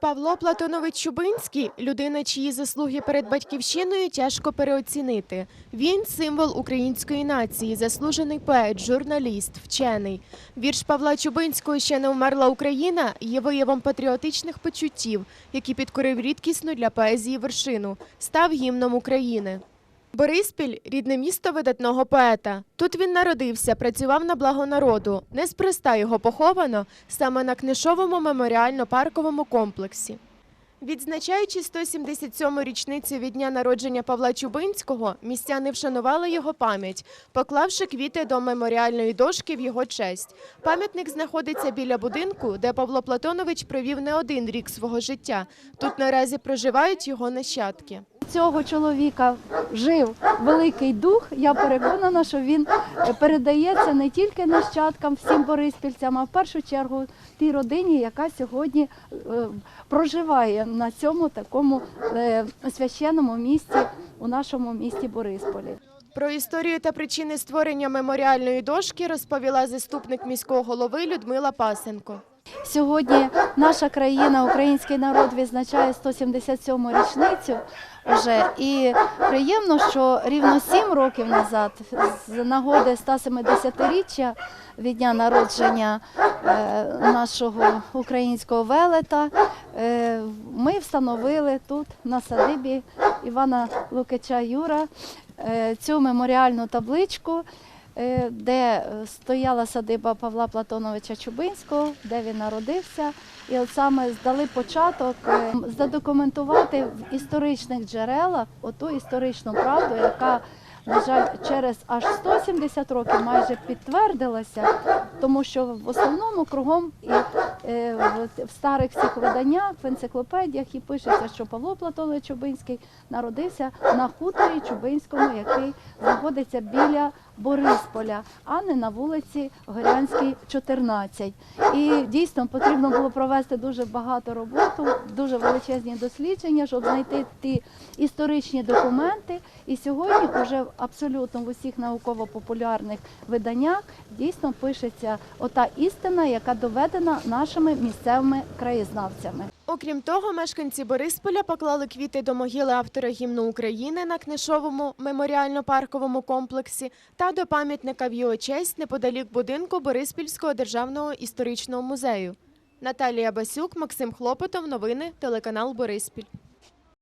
Павло Платонович Чубинський людина, чиї заслуги перед батьківщиною тяжко переоцінити. Він символ української нації, заслужений поет, журналіст, вчений. Вірш Павла Чубинського ще не вмерла Україна є виявом патріотичних почуттів, які підкорив рідкісну для поезії вершину, став гімном України. Бориспіль рідне місто видатного поета. Тут він народився, працював на благо народу. Неспроста його поховано саме на книжовому меморіально-парковому комплексі. Відзначаючи 177-му річницю від дня народження Павла Чубинського, містяни вшанували його пам'ять, поклавши квіти до меморіальної дошки в його честь. Пам'ятник знаходиться біля будинку, де Павло Платонович провів не один рік свого життя. Тут наразі проживають його нащадки. Цього чоловіка жив великий дух. Я переконана, що він е, передається не тільки нащадкам, всім бориспільцям, а в першу чергу тій родині, яка сьогодні е, проживає на цьому такому е, священному місці у нашому місті Борисполі. Про історію та причини створення меморіальної дошки розповіла заступник міського голови Людмила Пасенко. Сьогодні наша країна, український народ відзначає 177-му річницю вже. І приємно, що рівно 7 років назад, з нагоди 170-річчя від дня народження е, нашого українського велета, е, ми встановили тут на садибі Івана Лукича Юра е, цю меморіальну табличку де е, стояла садиба Павла Платоновича Чубинського, де він народився. І от саме здали початок е, задокументувати в історичних джерелах оту історичну правду, яка, на жаль, через аж 170 років майже підтвердилася, тому що в основному кругом і е, в- в старих всіх виданнях, в енциклопедіях і пишеться, що Павло Платонович Чубинський народився на хуторі Чубинському, який знаходиться біля Борисполя, а не на вулиці Горянській, 14. І дійсно потрібно було провести дуже багато роботу, дуже величезні дослідження, щоб знайти ті історичні документи. І сьогодні вже абсолютно в усіх науково-популярних виданнях дійсно пишеться ота істина, яка доведена нашими місцевими краєзнавцями. Окрім того, мешканці Борисполя поклали квіти до могили автора гімну України на книшовому меморіально-парковому комплексі та до пам'ятника в його честь неподалік будинку Бориспільського державного історичного музею. Наталія Басюк, Максим Хлопотов. Новини телеканал Бориспіль.